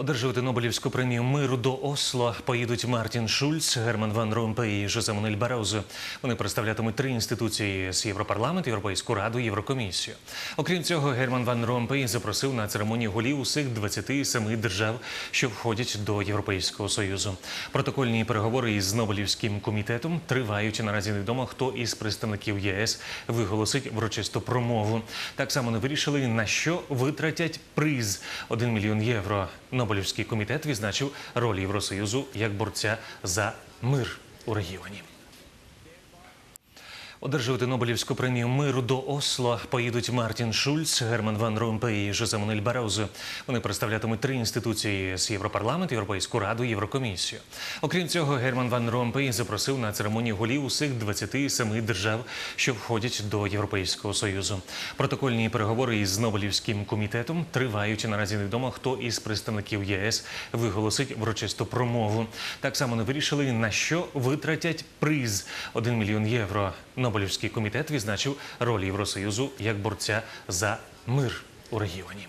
Одержувати Нобелівську премію миру до Осло поїдуть Мартін Шульц, Герман Ван Ромпей і Жозе Мануель Барозо. Вони представлятимуть три інституції ЄС – Європарламент, Європейську раду, Єврокомісію. Окрім цього, Герман Ван Ромпей запросив на церемонію голів усіх 27 держав, що входять до Європейського союзу. Протокольні переговори із Нобелівським комітетом тривають. Наразі невідомо, хто із представників ЄС виголосить врочисту промову. Так само не вирішили на що витратять приз 1 мільйон євро. Нобелівський комітет відзначив роль Євросоюзу як борця за мир у регіоні. Одержувати Нобелівську премію миру до Осло поїдуть Мартін Шульц, Герман Ван Ромпей і Жозе Мануель Барозо. Вони представлятимуть три інституції ЄС – Європарламент, Європейську раду, Єврокомісію. Окрім цього, Герман Ван Ромпей запросив на церемонію голів усіх 27 держав, що входять до Європейського союзу. Протокольні переговори із Нобелівським комітетом тривають. Наразі невідомо, хто із представників ЄС виголосить врочисту промову. Так само не вирішили на що витратять приз 1 мільйон євро. Нобелівський комітет відзначив роль Євросоюзу як борця за мир у регіоні.